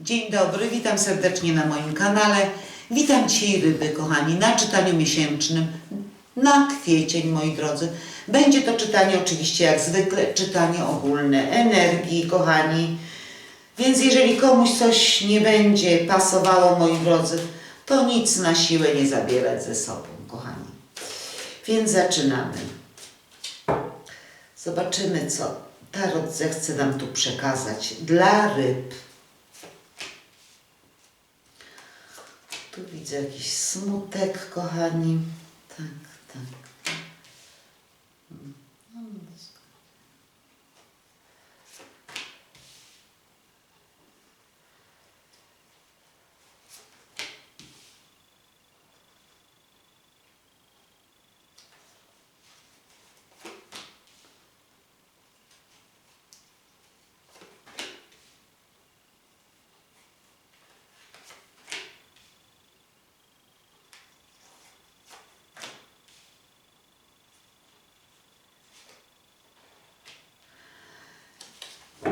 Dzień dobry, witam serdecznie na moim kanale. Witam dzisiaj ryby, kochani, na czytaniu miesięcznym na kwiecień, moi drodzy. Będzie to czytanie oczywiście jak zwykle, czytanie ogólne energii, kochani. Więc jeżeli komuś coś nie będzie pasowało, moi drodzy, to nic na siłę nie zabierać ze sobą, kochani. Więc zaczynamy. Zobaczymy, co Tarot zechce nam tu przekazać dla ryb. Tu widzę jakiś smutek, kochani. Tak, tak.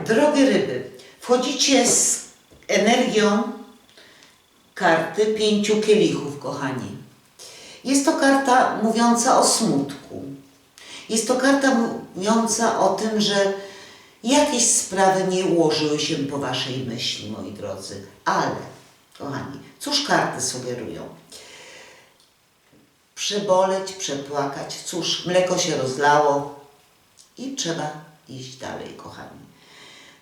Drogie ryby, wchodzicie z energią karty pięciu kielichów, kochani. Jest to karta mówiąca o smutku. Jest to karta mówiąca o tym, że jakieś sprawy nie ułożyły się po waszej myśli, moi drodzy. Ale, kochani, cóż karty sugerują? Przeboleć, przepłakać. Cóż, mleko się rozlało i trzeba iść dalej, kochani.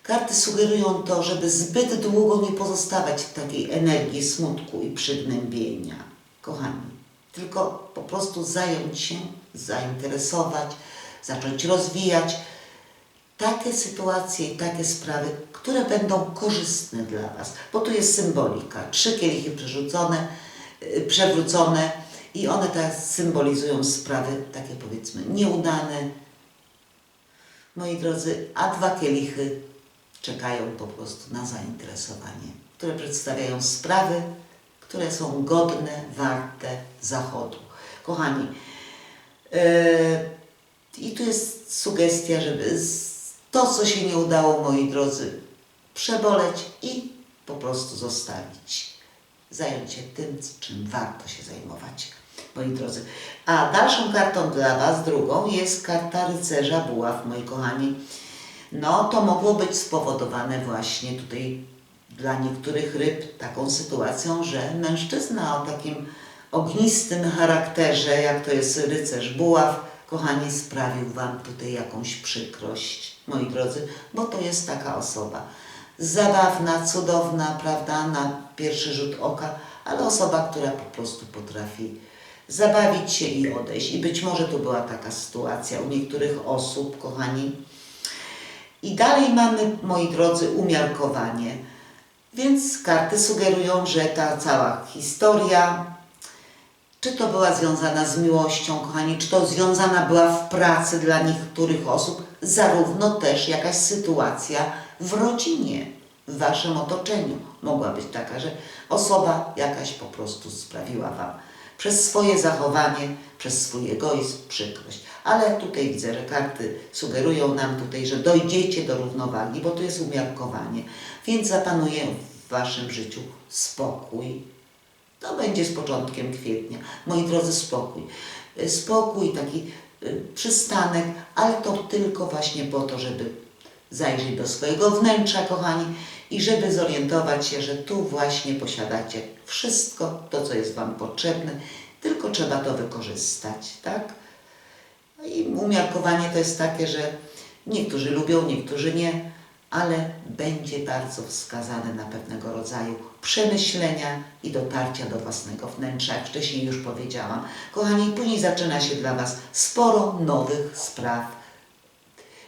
Karty sugerują to, żeby zbyt długo nie pozostawać w takiej energii smutku i przygnębienia. Kochani, tylko po prostu zająć się, zainteresować, zacząć rozwijać takie sytuacje i takie sprawy, które będą korzystne dla Was. Bo tu jest symbolika. Trzy kielichy przerzucone, yy, przewrócone i one teraz symbolizują sprawy takie powiedzmy nieudane, moi drodzy, a dwa kielichy czekają po prostu na zainteresowanie, które przedstawiają sprawy, które są godne, warte zachodu. Kochani, yy, i tu jest sugestia, żeby to, co się nie udało, moi drodzy, przeboleć i po prostu zostawić. Zająć się tym, czym warto się zajmować, moi drodzy. A dalszą kartą dla Was, drugą, jest karta rycerza buław, moi kochani. No, to mogło być spowodowane właśnie tutaj dla niektórych ryb taką sytuacją, że mężczyzna o takim ognistym charakterze, jak to jest rycerz buław, kochani, sprawił Wam tutaj jakąś przykrość, moi drodzy, bo to jest taka osoba zabawna, cudowna, prawda, na pierwszy rzut oka, ale osoba, która po prostu potrafi zabawić się i odejść. I być może to była taka sytuacja u niektórych osób, kochani, i dalej mamy, moi drodzy, umiarkowanie. Więc karty sugerują, że ta cała historia, czy to była związana z miłością, kochani, czy to związana była w pracy dla niektórych osób, zarówno też jakaś sytuacja w rodzinie, w waszym otoczeniu. Mogła być taka, że osoba jakaś po prostu sprawiła wam przez swoje zachowanie, przez swój egoizm przykrość. Ale tutaj widzę, że karty sugerują nam tutaj, że dojdziecie do równowagi, bo tu jest umiarkowanie. Więc zapanuje w waszym życiu spokój. To będzie z początkiem kwietnia. Moi drodzy, spokój. Y, Spokój, taki y, przystanek, ale to tylko właśnie po to, żeby zajrzeć do swojego wnętrza, kochani, i żeby zorientować się, że tu właśnie posiadacie wszystko to, co jest Wam potrzebne, tylko trzeba to wykorzystać, tak? No i umiarkowanie to jest takie, że niektórzy lubią, niektórzy nie, ale będzie bardzo wskazane na pewnego rodzaju przemyślenia i dotarcia do własnego wnętrza, jak wcześniej już powiedziałam. Kochani, później zaczyna się dla Was sporo nowych spraw,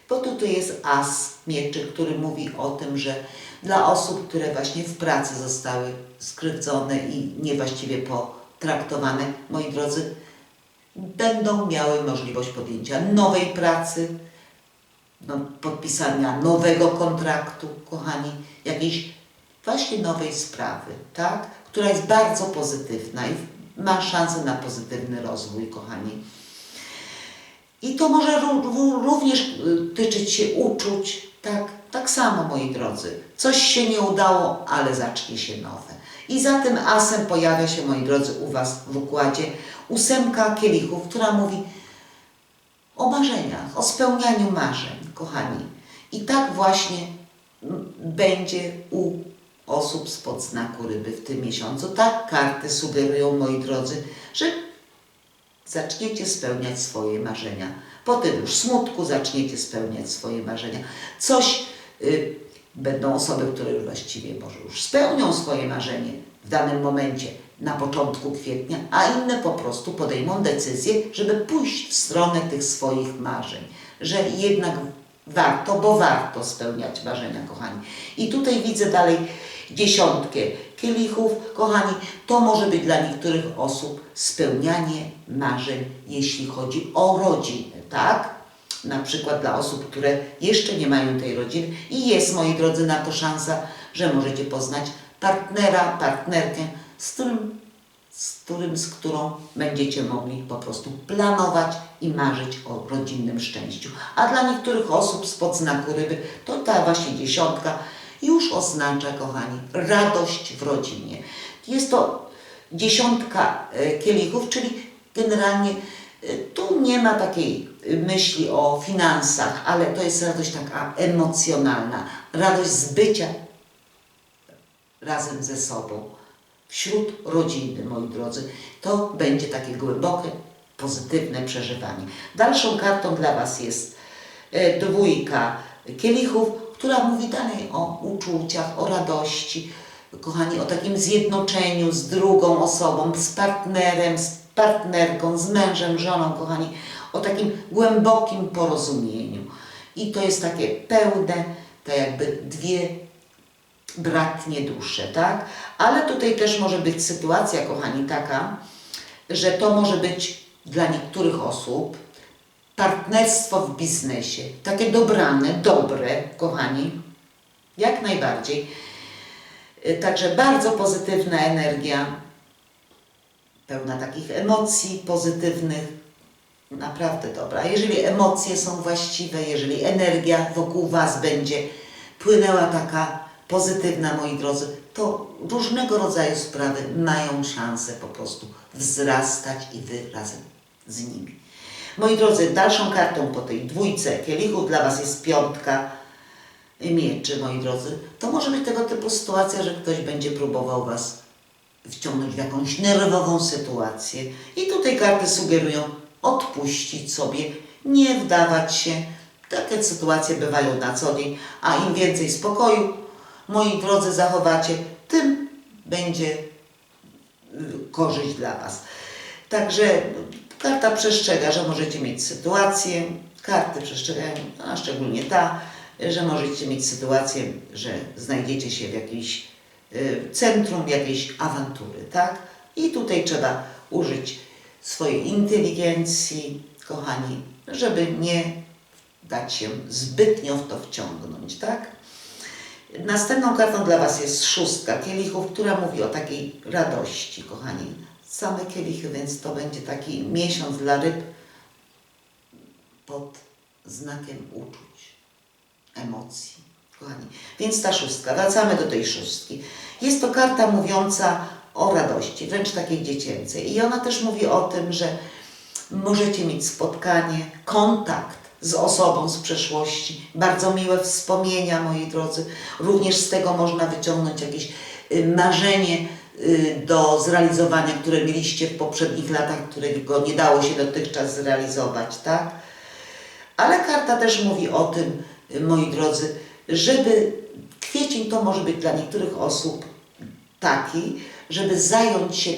bo tutaj jest as mieczy, który mówi o tym, że dla osób, które właśnie w pracy zostały skrzywdzone i niewłaściwie potraktowane, moi drodzy, będą miały możliwość podjęcia nowej pracy, no, podpisania nowego kontraktu, kochani, jakiejś właśnie nowej sprawy, tak? Która jest bardzo pozytywna i ma szansę na pozytywny rozwój, kochani. I to może ró- ró- również y, tyczyć się uczuć, tak? tak samo, moi drodzy. Coś się nie udało, ale zacznie się nowe. I za tym asem pojawia się, moi drodzy, u Was w układzie ósemka kielichów, która mówi o marzeniach, o spełnianiu marzeń, kochani. I tak właśnie będzie u osób spod znaku ryby w tym miesiącu. Tak karty sugerują, moi drodzy, że zaczniecie spełniać swoje marzenia. Po tym już smutku zaczniecie spełniać swoje marzenia. Coś y, będą osoby, które już właściwie może już spełnią swoje marzenie w danym momencie na początku kwietnia, a inne po prostu podejmą decyzję, żeby pójść w stronę tych swoich marzeń, że jednak warto, bo warto spełniać marzenia, kochani. I tutaj widzę dalej dziesiątkę kielichów, kochani, to może być dla niektórych osób spełnianie marzeń, jeśli chodzi o rodzinę, tak? Na przykład dla osób, które jeszcze nie mają tej rodziny i jest, moi drodzy, na to szansa, że możecie poznać partnera, partnerkę, z którym, z którym, z którą będziecie mogli po prostu planować i marzyć o rodzinnym szczęściu. A dla niektórych osób spod znaku ryby to ta właśnie dziesiątka już oznacza, kochani, radość w rodzinie. Jest to dziesiątka e, kielichów, czyli generalnie e, tu nie ma takiej myśli o finansach, ale to jest radość taka emocjonalna, radość z bycia razem ze sobą, wśród rodziny, moi drodzy. To będzie takie głębokie, pozytywne przeżywanie. Dalszą kartą dla Was jest e, dwójka kielichów, która mówi dalej o uczuciach, o radości, kochani, o takim zjednoczeniu z drugą osobą, z partnerem, z partnerką, z mężem, żoną, kochani, o takim głębokim porozumieniu. I to jest takie pełne, to jakby dwie bratnie dusze, tak? Ale tutaj też może być sytuacja, kochani, taka, że to może być dla niektórych osób partnerstwo w biznesie, takie dobrane, dobre, kochani, jak najbardziej. Y, Także bardzo pozytywna energia, pełna takich emocji pozytywnych, naprawdę dobra. Jeżeli emocje są właściwe, jeżeli energia wokół Was będzie płynęła taka pozytywna, moi drodzy, to różnego rodzaju sprawy mają szansę po prostu wzrastać i Wy razem z nimi. Moi drodzy, dalszą kartą po tej dwójce kielichów dla Was jest piątka mieczy, moi drodzy. To może być tego typu sytuacja, że ktoś będzie próbował Was wciągnąć w jakąś nerwową sytuację. I tutaj karty sugerują odpuścić sobie, nie wdawać się. Takie sytuacje bywają na co dzień, a im więcej spokoju, moi drodzy, zachowacie, tym będzie y, korzyść dla Was. Także karta przestrzega, że możecie mieć sytuację, karty przestrzegają, a szczególnie ta, że możecie mieć sytuację, że znajdziecie się w jakimś y, centrum jakiejś awantury, tak? I tutaj trzeba użyć swojej inteligencji, kochani, żeby nie dać się zbytnio w to wciągnąć, tak? Następną kartą dla Was jest szóstka kielichów, która mówi o takiej radości, kochani. Same kielichy, więc to będzie taki miesiąc dla ryb pod znakiem uczuć, emocji, kochani. Więc ta szóstka, wracamy do tej szóstki. Jest to karta mówiąca o radości, wręcz takiej dziecięcej. I ona też mówi o tym, że możecie mieć spotkanie, kontakt z osobą z przeszłości, bardzo miłe wspomnienia, moi drodzy. Również z tego można wyciągnąć jakieś y, marzenie do zrealizowania, które mieliście w poprzednich latach, którego nie dało się dotychczas zrealizować, tak? Ale karta też mówi o tym, y, moi drodzy, żeby kwiecień to może być dla niektórych osób taki, żeby zająć się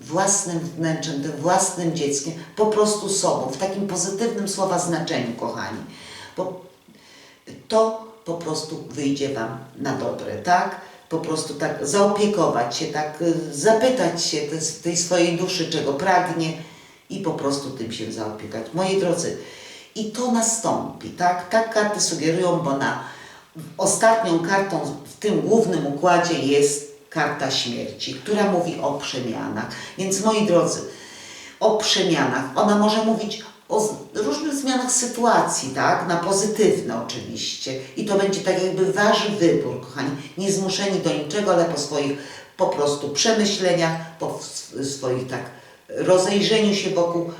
własnym wnętrzem, tym własnym dzieckiem, po prostu sobą, w takim pozytywnym słowa znaczeniu, kochani. Bo to po prostu wyjdzie Wam na dobre, tak? Po prostu tak zaopiekować się, tak y, zapytać się te, tej swojej duszy, czego pragnie i po prostu tym się zaopiekać. Moi drodzy, i to nastąpi, tak? Tak karty sugerują, bo na ostatnią kartą w tym głównym układzie jest karta śmierci, która mówi o przemianach. Więc moi drodzy, o przemianach. Ona może mówić o różnych zmianach sytuacji, tak? Na pozytywne oczywiście. I to będzie tak jakby wasz wybór, kochani. Nie zmuszeni do niczego, ale po swoich po prostu przemyśleniach, po swoich tak rozejrzeniu się wokół,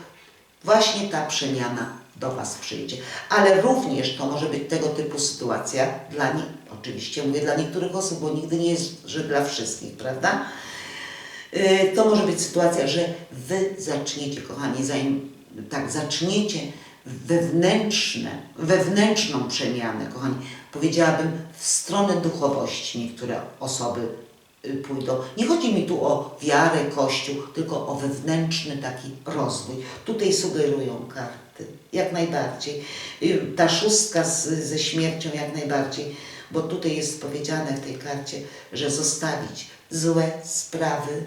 właśnie ta przemiana do Was przyjdzie. Ale również to może być tego typu sytuacja dla nich, oczywiście mówię dla niektórych osób, bo nigdy nie jest, że dla wszystkich, prawda? Y, to może być sytuacja, że wy zaczniecie, kochani, zanim tak zaczniecie wewnętrzne, wewnętrzną przemianę, kochani, powiedziałabym w stronę duchowości niektóre osoby y, pójdą. Nie chodzi mi tu o wiarę, kościół, tylko o wewnętrzny taki rozwój. Tutaj sugerują karty, jak najbardziej. Y, Ta szóstka z, ze śmiercią jak najbardziej, bo tutaj jest powiedziane w tej karcie, że zostawić złe sprawy,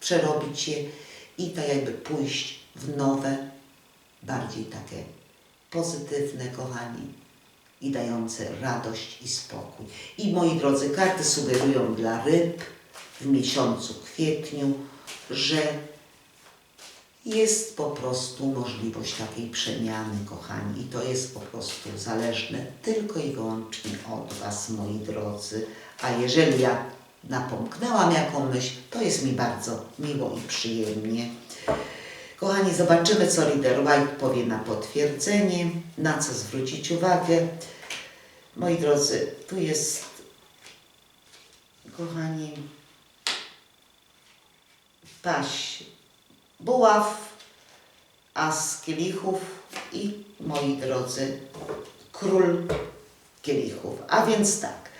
przerobić je i tak jakby pójść w nowe, bardziej takie pozytywne, kochani, i dające radość i spokój. I moi drodzy, karty sugerują dla ryb w miesiącu kwietniu, że jest po prostu możliwość takiej przemiany, kochani, i to jest po prostu zależne tylko i wyłącznie od Was, moi drodzy. A jeżeli ja napomknęłam jaką myśl, to jest mi bardzo miło i przyjemnie. Kochani, zobaczymy, co Reader White powie na potwierdzenie, na co zwrócić uwagę. Moi drodzy, tu jest, kochani, paść buław, as kielichów i, moi drodzy, król kielichów. A więc tak,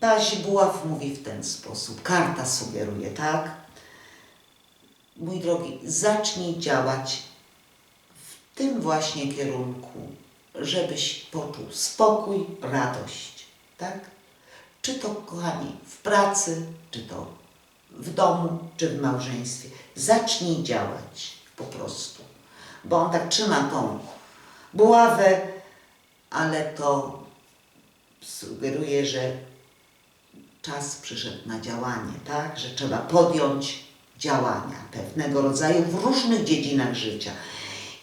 paść buław mówi w ten sposób, karta sugeruje, tak? Mój drogi, zacznij działać w tym właśnie kierunku, żebyś poczuł spokój, radość, tak? Czy to, kochani, w pracy, czy to w domu, czy w małżeństwie. Zacznij działać po prostu. Bo on tak trzyma tą buławę, ale to sugeruje, że czas przyszedł na działanie, tak? Że trzeba podjąć działania pewnego rodzaju w różnych dziedzinach życia.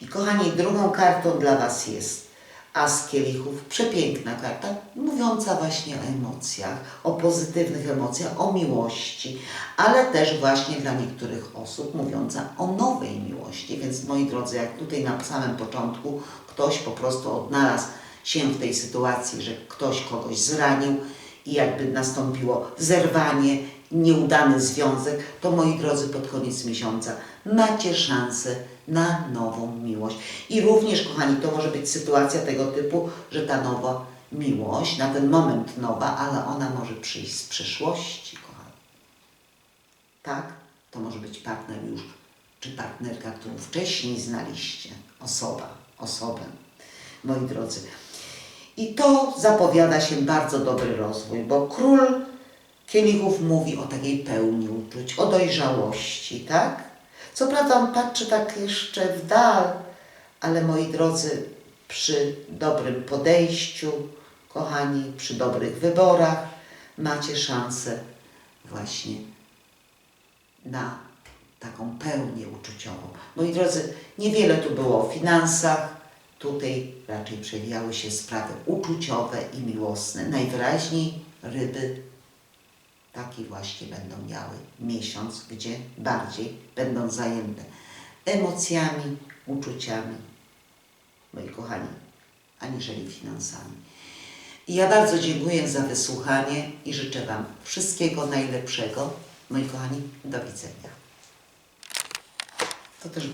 I kochani, drugą kartą dla Was jest As kielichów, przepiękna karta, mówiąca właśnie o emocjach, o pozytywnych emocjach, o miłości, ale też właśnie dla niektórych osób mówiąca o nowej miłości. Więc moi drodzy, jak tutaj na samym początku ktoś po prostu odnalazł się w tej sytuacji, że ktoś kogoś zranił i jakby nastąpiło zerwanie, nieudany związek, to moi drodzy, pod koniec miesiąca macie szansę na nową miłość. I również, kochani, to może być sytuacja tego typu, że ta nowa miłość, na ten moment nowa, ale ona może przyjść z przyszłości, kochani. Tak? To może być partner już, czy partnerka, którą wcześniej znaliście, osoba, osobę, moi drodzy. I to zapowiada się bardzo dobry rozwój, bo król kielichów mówi o takiej pełni uczuć, o dojrzałości, tak? Co prawda on patrzy tak jeszcze w dal, ale moi drodzy, przy dobrym podejściu, kochani, przy dobrych wyborach, macie szansę właśnie na taką pełnię uczuciową. Moi drodzy, niewiele tu było o finansach, tutaj raczej przewijały się sprawy uczuciowe i miłosne. Najwyraźniej ryby taki właśnie będą miały miesiąc, gdzie bardziej będą zajęte emocjami, uczuciami, moi kochani, aniżeli finansami. I ja bardzo dziękuję za wysłuchanie i życzę Wam wszystkiego najlepszego. Moi kochani, do widzenia. To też